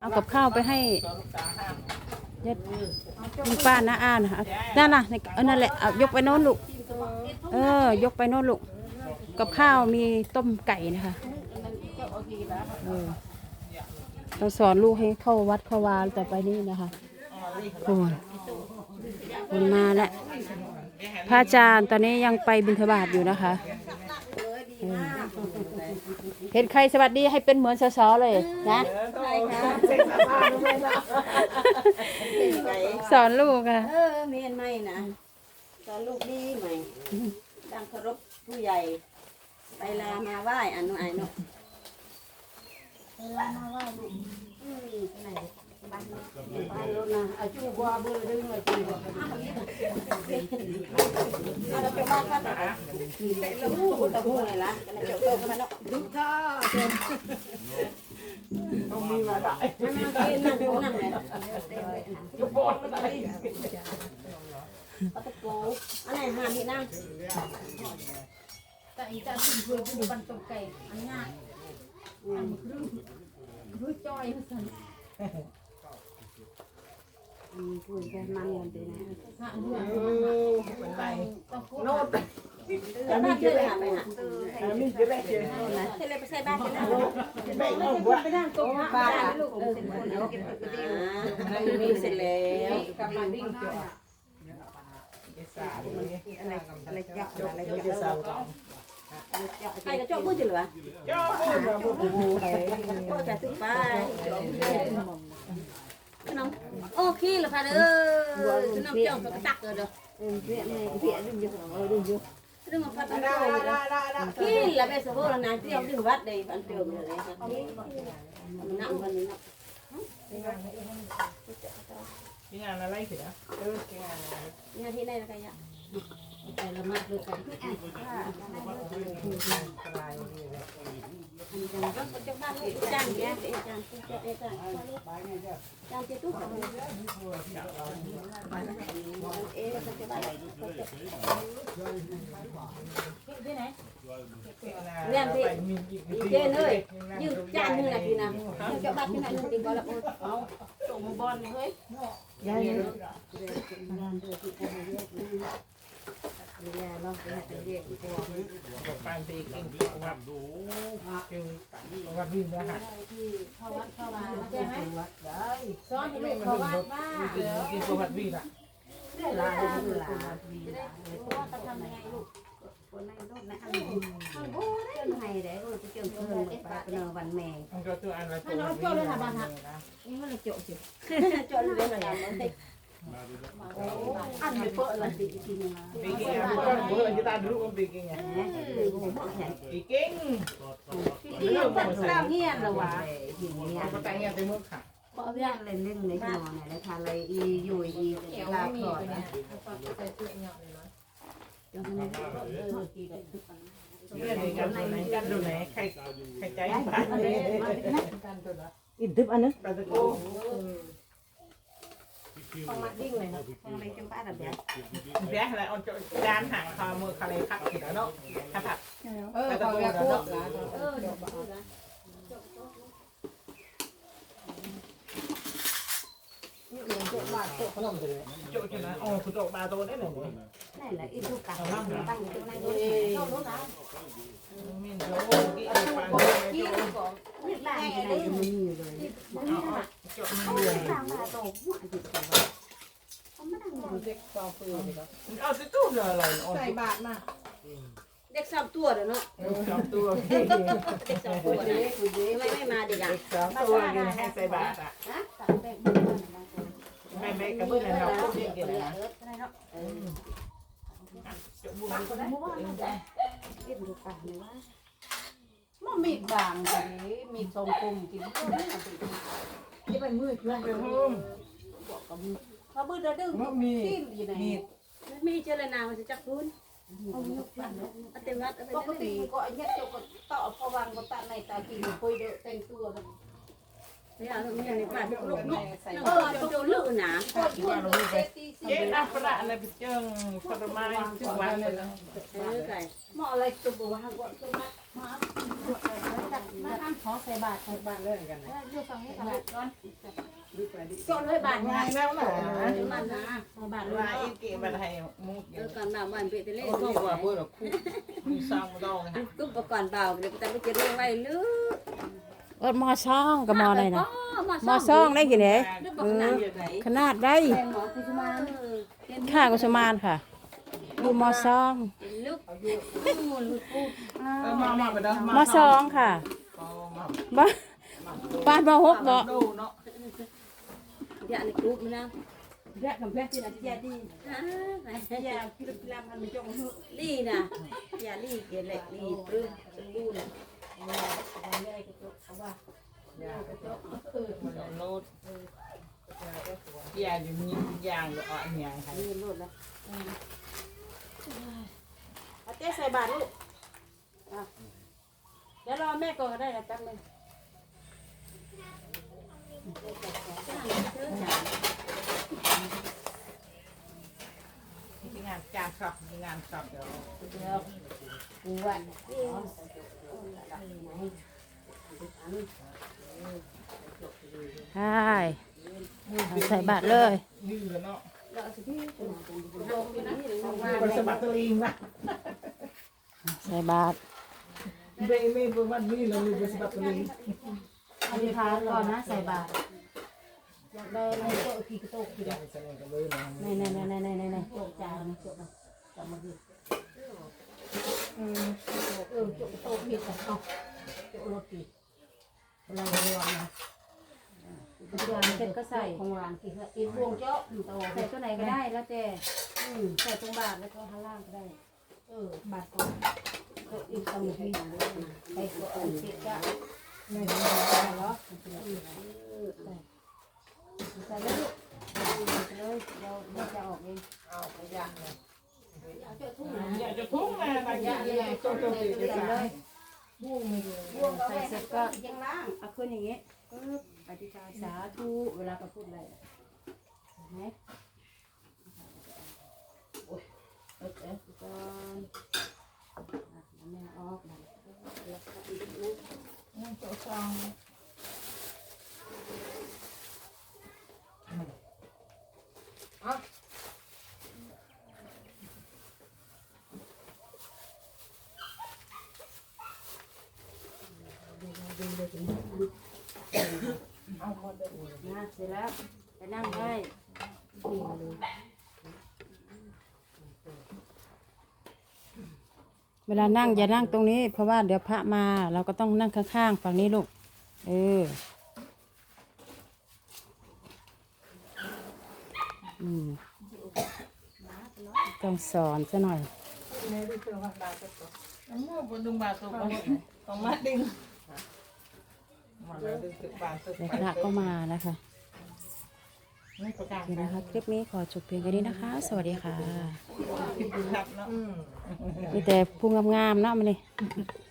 เอากับข้าวไปให้ญาติคุณป้าน้าอานะคะนั่นน่ะในเอานั่นแหละเอายกไปโน่นลูก เออ ยกไปโน่นลูก กับข้าวมีต้มไก่นะคะเออต้องสอนลูกให้เข้าวัดเข้าวาต่อไปนี้นะคะโอ้ยคนมาแล้วพระอาจารย์ตอนนี้ยังไปบิณฑบาตอยู่นะคะ เออเห็นใครสวัสดีให้เป็นเหมือนสสเลยนะสอนลูกอะเออเมียนไม่นะสอนลูกดีไหมดังเคารพผู้ใหญ่ ไปลามาไหว้อันนู้นไอ้นู้นไปลามาไหว้ลูกอืมไปไหน บ้านนู้นบ้านนู้นนะอาจูบัวเบือดึงเลยจูบัวเอาเราไปบ้านกันเสร็จแล้ว พูดตะพูดเลยละกันเจ้เจ้ากันเนาะดุท่าต้องมีมาได้นั่งกินนั่งดูนั่งเลยจุบบอลมาได้เอาตะโน่นั่งแต่อีตาสิ่งคุยเป็นปันตไก่อันง่ายอันรู้รู้จอยภาษาอืมพูดกันมันเงินดีนะหาเรื่องต้องพูดแล้วนี่จะไปหาไปหานี่จะไปเจอนะเทเลไปใส่บ้านกันนะลูกไปนั่งไปนั่งตรงบ้านลูกเออเป็นคนเอาเก็บปกติอ่ามีเสร็จแล้วกำลังดิ้งจ่ออะไรอะไรเจาะอะไรเจาะใครก็เจาะพูดจิ๋วะเจาะพูดโอ้โหก็จะตึกไป น้องโอเคแล้วค่ะเด้อน้องเจ้าก็ตักเด้อเออเพี้ยแม่เพี้ยดึงอยู่เออดึงอยู่เรื่องมันพัดมันโตเลยกินแล้วไปสมบูรณ์นานเตรียมดึงวัดเลยมันเตรียมเลยครับนั่งวันนี้นะ cái nhà là lấy thì đó ừ, cái nhà này งานที่ไหนแล้วกันยะแต่ ละมัดเลยกันจ้างเนี่ยจ้างจ้างจ้างจ้างเจ้าตุ๊กเอ๊ะจะไปที่ไหน cái nhà này phải mình kịp cái เจ้เอ้ย tiền ยืมจ้างหนึ่งนาทีนะเจ้าบ้านที่ไหนนึงดีกว่าละโอ้เอาส่งมาบอลเฮ้ยยาย เนี่ย bàn thì kinh gặp đủ kêu gặp pin ra hạt เข้าวัดเข้าวาใช่ไหมซ้อนลูกเข้าวัดบ้า kinh kinh gặp pin ạ ลาเลยคือลาว่าจะทำยังไงลูกคนในรถนะอันนี้โอ้ยไงเด้ก็จะเกี่ยวเพิ่นไปเป็นวันแม่ không cho tôi ăn là tôi nó gặp cho pin lên là là bàn hạt. bạn นี่มันเลยโจสิจนเลยนะ อันไม่เปิดละสิกินมา vì cái nhà bữa bữa người ta đúng không vì cái nhà เออผมบอกแข็ง vì kinh ที่เราเป็นสาวเฮียนละวะหินเนี่ย có tay nhà tôi mức hả เพราะว่าเล่นเล่นในนอนเนี่ยนะคะเลยอีอยู่อีลาคอดนะใส่เสื้เหยาะเลยเนาะ cái này cắt đồ này cắt đồ này khay khay cháy bán đi อินทึบอันนึง ta tôi cô ต้องมาดิ้งเลยนะต้อง ไปจำป้าแบบนี้ bé là on chỗ đan hàng thò mưa khá lấy khắc thì đó đâu khắc thật เออเขาอยากพวกเออเดี๋ยวบอกนะ chỗ cho nó ồ cái chỗ ba tôi đấy này นี่แหละอีทุกการตั้งอยู่ ในรถชอะ mình chỗ cái ở bàn này กิน chỗ ก่อนนี่บ้านที่ไหนจะมีอยู่เลย chỗ เขาไม่ตามมาโตหัวจิตใจเขาไม่ตั้งเลย ở cái ตู้ giờ là on ใส่บาทมาเด็กสามตัวเด้อเนาะ trong tua เด็กสามตัวนะไม่ไม่มาเด็กอะ trong tua cái hai tay bạc à hai mấy cái bữa này nào cũng điện kìa này chỗ buôn เก็บดูปากเลยว่า มันมีบางกันมีทรงกลมกินก็ได้ที่เป็นมือช่วง cái hôm เขาบื้อดึง nó mì กินอยู่ไหน mì ไม่เจรนามันจะจักพื้นเอาเต็มวัดเอาไปปกได้ติก็อันนี้เจ้าก็ต่อพวังก็ตาในตากินคุยเดแต่งตัวเนี่ยเราไม่ในป่าลูกเนาะเออโดนลูกหนา qua nó vui vẻ cái đáp cái đạn này bị trơn phần mai chứ quán này là เออไก่หมออะไรตัวบัวหักก่อนตัวมามามาทำขอใส่บาทใส่บาทเล่นกันนะอยู่ฝั่งนี้บาทก่อนดูไปดิโจเลยบาทง่ายแล้วหรอมันนะใส่บาทเลยว่าอีกเกบันไทยมุกเออก่อนบ่าวมันไปทะเลโอ้โหว่าเบอร์หรอกคู่มีสร้างมาดองนะกุ๊บก่อนบ่าวเดี๋ยวแต่ไปจะเรื่องไว้ลึกเออมอซ่องกับมออะไรนะมมอซ่องได้กี่ไหนลึกบอกขนาดไหนขนาดได้แตงหมอคุชมาเออเป็นค่ากุสมานค่ะ อยู่มอซ่องลึกมูลลึกกูเออมามาไปเด้อมอซ่องค่ะมาบ้านบ้านมอหกบ่ ดูเนาะเดี๋ยวในกรุ๊ปนะแรกกับแรกที่นักเจียดีอ่าอย่าคิดลำมันไม่จงหื้อลี่นะอย่าลี่เกล็ดลี่ปลื้มสมบูรณ์มันโน้ตยาอยู่มียางหรืออ่อนยางค่ะนี่โลดแล้ว เอาเจ๊ใส่บาทลูกอะเดี๋ยวรอแม่ก่อนก็ได้นะแป๊บนึงที่งานจานครับงานครับเดี๋ยวกูว่าใช่ใส่บาทเลยยืดเนาะ มาบริษัทตัวเองนะใส่บาทไม่ไม่ประมาณนี้เราบริษัทตัวเองอธิษฐานก่อนนะใส่บาทอยากได้ในโต๊ะกี่โต๊ะกี่ยังแสดงกันเลยนะในในในในในในโต๊ะจานโต๊ะนะจำมาดิเออเอโต๊ะโต๊ะผิดอ่เอาโต๊ะรถผิดเราเรียกนะ จานเสร็จก็ใส่ของร้านกี่อีกพวงเจาะโตใส่ตัวไหนก็ได้แล้วแต่อืมใส่ตรงบาทแล้วก็ข้างล่างก็ได้ เออบาทก่อนก็อีกตรงนี้ใส่ตัวอันเจ็ดก็ไม่ได้เหรอใส่เลยลูกใส่เลยเราเราจะออกเองเอาไปย่างเลยอยากจะทุ่งนะบางอย่างเนี่ยโจโจติดใส่กันเลเลยยบุ้งไม่ดูใส่เสร็จก็ยังล่างเอาขึ้นอย่างงี้ปึ๊บ อธิษฐานสาธุเวลาเขาพูดอะไรเห็นไหมโอ้ยเออเออก่อนอะแล้วแม่ออกนะแล้วก็อีกนิดนึงนั่นโจซอง นะเสร็จแล้วไปนั่งได้เวลานั่งอย่านั่งตรงนี้ เพราะว่าเดี๋ยวพระมาเราก็ต้องนั่งข้างๆฝั่งนี้ลูก เอออืมต้องสอนซะหน่อยในดูเจอว่าบาตัวตัวน้ำมันบนดึงบาตัวก็ต้องมาดึงมาดึงตึกบาตัว เดี๋ยวพระก็มานะคะไม่ประกาศโอเคนะคะ คลิปนี้ขอจบเพียงแค่นี้นะคะ สวัสดีค่ะที่ดูทับเนาะมีแต่พุงงามๆเนาะมันนี่เ